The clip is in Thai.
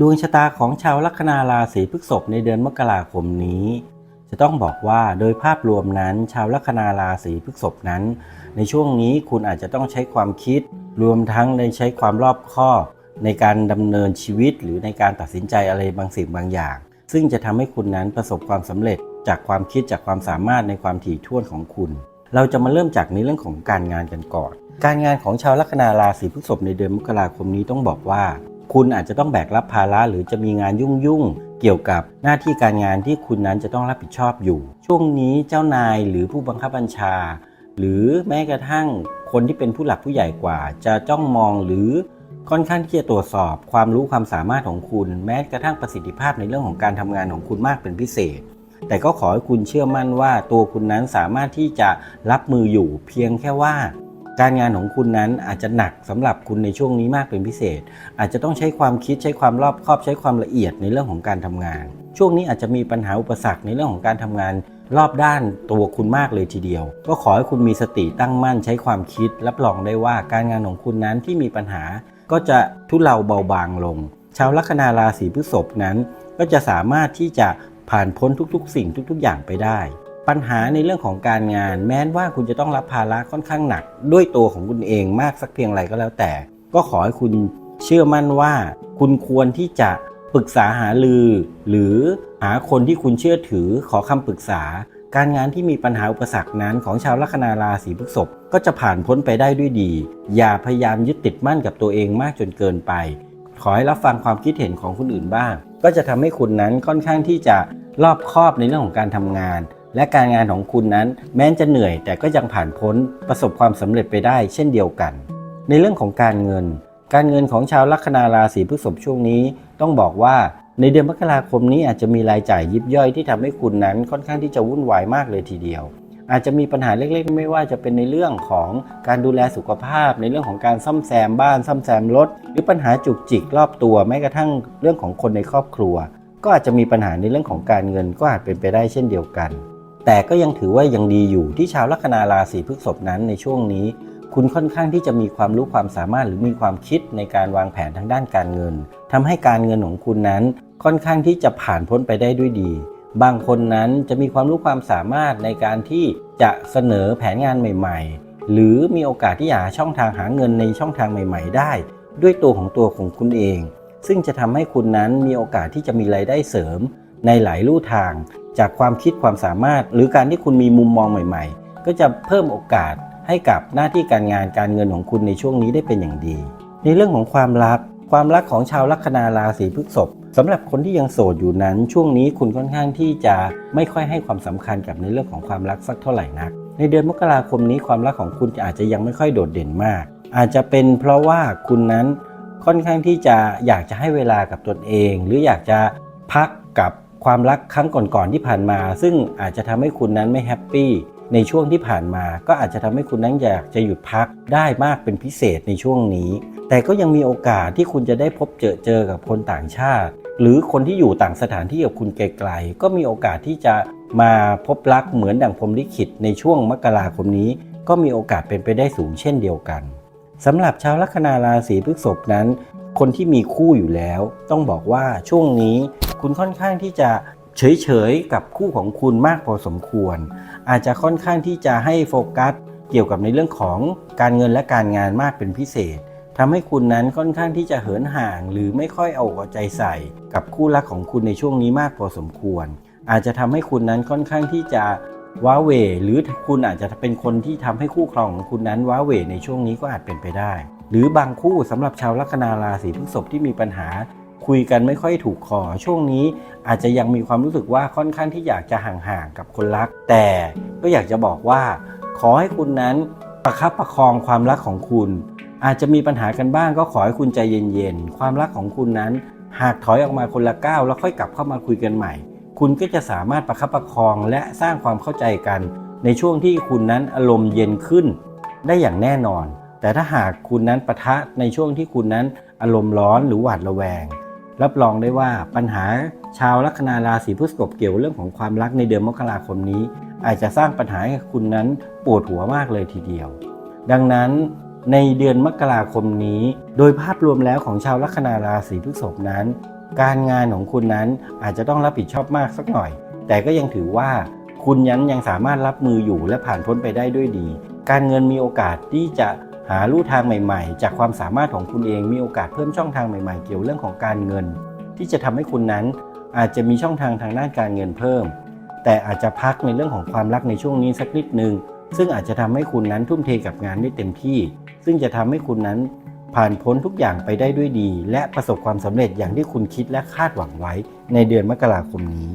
ดวงชะตาของชาวลัคนาราศีพฤษภในเดือนมกราคมนี้ จะต้องบอกว่าโดยภาพรวมนั้น ชาวลัคนาราศีพฤษภนั้น ในช่วงนี้คุณอาจจะต้องใช้ความคิด รวมทั้งในใช้ความรอบคอบในการดำเนินชีวิต หรือในการตัดสินใจอะไรบางสิ่งบางอย่าง ซึ่งจะทำให้คุณนั้นประสบความสำเร็จจากความคิดจากความสามารถในความถี่ถ้วนของคุณ เราจะมาเริ่มจากในเรื่องของการงานกันก่อน การงานของชาวลัคนาราศีพฤษภในเดือนมกราคมนี้ต้องบอกว่า คุณอาจจะต้องแบกรับภาระหรือจะมีงานยุ่งๆ เกี่ยวกับหน้าที่การงานที่คุณนั้นจะต้องรับผิดชอบอยู่ ช่วงนี้เจ้านายหรือผู้บังคับบัญชา หรือแม้กระทั่งคนที่เป็นผู้หลักผู้ใหญ่กว่า จะจ้องมองหรือค่อนข้างที่จะตรวจสอบความรู้ความสามารถของคุณ แม้กระทั่งประสิทธิภาพในเรื่องของการทำงานของคุณมากเป็นพิเศษ แต่ก็ขอให้คุณเชื่อมั่นว่าตัวคุณนั้นสามารถที่จะรับมืออยู่เพียงแค่ว่า การงานของคุณนั้นอาจจะหนักสำหรับคุณในช่วงนี้มากเป็นพิเศษ อาจจะต้องใช้ความคิดใช้ความรอบคอบใช้ความละเอียดในเรื่องของการทำงาน ช่วงนี้อาจจะมีปัญหาอุปสรรคในเรื่องของการทำงาน รอบด้านตัวคุณมากเลยทีเดียว ก็ขอให้คุณมีสติตั้งมั่นใช้ความคิด รับรองได้ว่าการงานของคุณนั้นที่มีปัญหา ก็จะทุเลาเบาบางลง ชาวลัคนาราศีพฤษภนั้น ก็จะสามารถที่จะผ่านพ้นทุกๆ สิ่งทุก ๆ อย่างไปได้ ปัญหาในเรื่องของการงาน แม้ว่าคุณจะต้องรับภาระค่อนข้างหนัก ด้วยตัวของคุณเองมากสักเพียงไรก็แล้วแต่ ก็ขอให้คุณเชื่อมั่นว่า คุณควรที่จะปรึกษาหารือ หรือหาคนที่คุณเชื่อถือขอคำปรึกษา การงานที่มีปัญหาอุปสรรคนั้นของชาวลัคนาราศีพฤษภก็จะผ่านพ้นไปได้ด้วยดี อย่าพยายามยึดติดมั่นกับตัวเองมากจนเกินไป ขอให้รับฟังความคิดเห็นของคนอื่นบ้าง ก็จะทำให้คุณนั้นค่อนข้างที่จะรอบคอบในเรื่องของการทำงาน และการงานของคุณนั้น แม้จะเหนื่อยแต่ก็ยังผ่านพ้นประสบความสำเร็จไปได้เช่นเดียวกัน ในเรื่องของการเงิน การเงินของชาวลัคนาราศีพฤษภช่วงนี้ ต้องบอกว่าในเดือนมกราคมนี้อาจจะมีรายจ่ายยิบย่อยที่ทำให้คุณนั้นค่อนข้างที่จะวุ่นวายมากเลยทีเดียว อาจจะมีปัญหาเล็กๆ ไม่ว่าจะเป็นในเรื่องของการดูแลสุขภาพ ในเรื่องของการซ่อมแซมบ้านซ่อมแซมรถหรือปัญหาจุกจิกรอบตัวแม้กระทั่งเรื่องของคนในครอบครัว ก็อาจจะมีปัญหาในเรื่องของการเงินก็อาจเป็นไปได้เช่นเดียวกัน แต่ก็ยังถือว่ายังดีอยู่ที่ชาวลัคนาราศีพฤษภนั้นในช่วงนี้ คุณค่อนข้างที่จะมีความรู้ความสามารถหรือมีความคิดในการวางแผนทางด้านการเงินทำให้การเงินของคุณนั้นค่อนข้างที่จะผ่านพ้นไปได้ด้วยดี บางคนนั้นจะมีความรู้ความสามารถในการที่จะเสนอแผนงานใหม่ ๆ หรือมีโอกาสที่หาช่องทางหาเงินในช่องทางใหม่ ๆ ได้ ด้วยตัวของตัวของคุณเอง ซึ่งจะทำให้คุณนั้นมีโอกาสที่จะมีรายได้เสริมในหลายลู่ทาง จากความคิดความสามารถ หรือการที่คุณมีมุมมองใหม่ ๆ ก็จะเพิ่มโอกาสให้กับหน้าที่การงานการเงินของคุณในช่วงนี้ได้เป็นอย่างดี ในเรื่องของความรัก ความรักของชาวลัคนาราศีพฤษภสำหรับคนที่ยังโสดอยู่นั้น ช่วงนี้คุณค่อนข้างที่จะไม่ค่อยให้ความสำคัญกับในเรื่องของความรักสักเท่าไหร่นัก ในเดือนมกราคมนี้ความรักของคุณอาจจะยังไม่ค่อยโดดเด่นมาก อาจจะเป็นเพราะว่าคุณนั้นค่อนข้างที่จะอยากจะให้เวลากับตนเอง หรืออยากจะพักกับ ความรักครั้งก่อนๆที่ผ่านมา ซึ่งอาจจะทำให้คุณนั้นไม่แฮปปี้ในช่วงที่ผ่านมา ก็อาจจะทำให้คุณนั้นอยากจะหยุดพักได้มากเป็นพิเศษในช่วงนี้ แต่ก็ยังมีโอกาสที่คุณจะได้พบเจอเจอกับคนต่างชาติ หรือคนที่อยู่ต่างสถานที่กับคุณไกลๆก็มีโอกาสที่จะมาพบรักเหมือนดั่งพรมลิขิตในช่วงมกราคมนี้ ก็มีโอกาสเป็นไปได้สูงเช่นเดียวกันสำหรับชาวลัคนาราศีพฤษภนั้น คนที่มีคู่อยู่แล้ว ต้องบอกว่าช่วงนี้ คุณค่อนข้างที่จะเฉยๆกับคู่ของคุณมากพอสมควร อาจจะค่อนข้างที่จะให้โฟกัสเกี่ยวกับในเรื่องของการเงินและการงานมากเป็นพิเศษทำให้คุณนั้นค่อนข้างที่จะเหินห่าง หรือไม่ค่อยเอาอกใจใส่ กับคู่รักของคุณในช่วงนี้มากพอสมควร อาจจะทำให้คุณนั้นค่อนข้างที่จะว้าเหวหรือคุณอาจจะเป็นคนที่ทำให้คู่ครองของคุณนั้นว้าเหวในช่วงนี้ก็อาจเป็นไปได้ หรือบางคู่สำหรับชาวลัคนาราศีพฤษภที่มีปัญหา คุยกันไม่ค่อยถูกคอช่วงนี้อาจจะยังมีความรู้สึกว่าค่อนข้างที่อยากจะห่างๆกับคนรัก แต่ก็อยากจะบอกว่า ขอให้คุณนั้นประคับประคองความรักของคุณ อาจจะมีปัญหากันบ้างก็ขอให้คุณใจเย็นๆความรักของคุณนั้น หากถอยออกมาคนละก้าวแล้วค่อยกลับเข้ามาคุยกันใหม่ คุณก็จะสามารถประคับประคองและสร้างความเข้าใจกัน ในช่วงที่คุณนั้นอารมณ์เย็นขึ้น ได้อย่างแน่นอน แต่ถ้าหากคุณนั้นปะทะในช่วงที่คุณนั้นอารมณ์ร้อนหรือหวาดระแวง รับรองได้ว่าปัญหาชาวลัคนาราศีพฤษภเกี่ยวเรื่องของความรักในเดือนมกราคมนี้ อาจจะสร้างปัญหาให้คุณนั้นปวดหัวมากเลยทีเดียว ดังนั้นในเดือนมกราคมนี้ โดยภาพรวมแล้วของชาวลัคนาราศีพฤษภนั้น การงานของคุณนั้นอาจจะต้องรับผิดชอบมากสักหน่อย แต่ก็ยังถือว่าคุณยันยังสามารถรับมืออยู่และผ่านพ้นไปได้ด้วยดี การเงินมีโอกาสที่จะ หาลู่ทางใหม่ๆ จากความสามารถของคุณเองมีโอกาสเพิ่มช่องทางใหม่ๆ เกี่ยวเรื่องของการเงิน ที่จะทำให้คุณนั้นอาจจะมีช่องทางทางด้านการเงินเพิ่ม แต่อาจจะพักในเรื่องของความรักในช่วงนี้สักนิดนึงซึ่งอาจจะทำให้คุณนั้นทุ่มเทกับงานได้เต็มที่ ซึ่งจะทำให้คุณนั้นผ่านพ้นทุกอย่างไปได้ด้วยดี และประสบความสำเร็จอย่างที่คุณคิดและคาดหวังไว้ในเดือนมกราคมนี้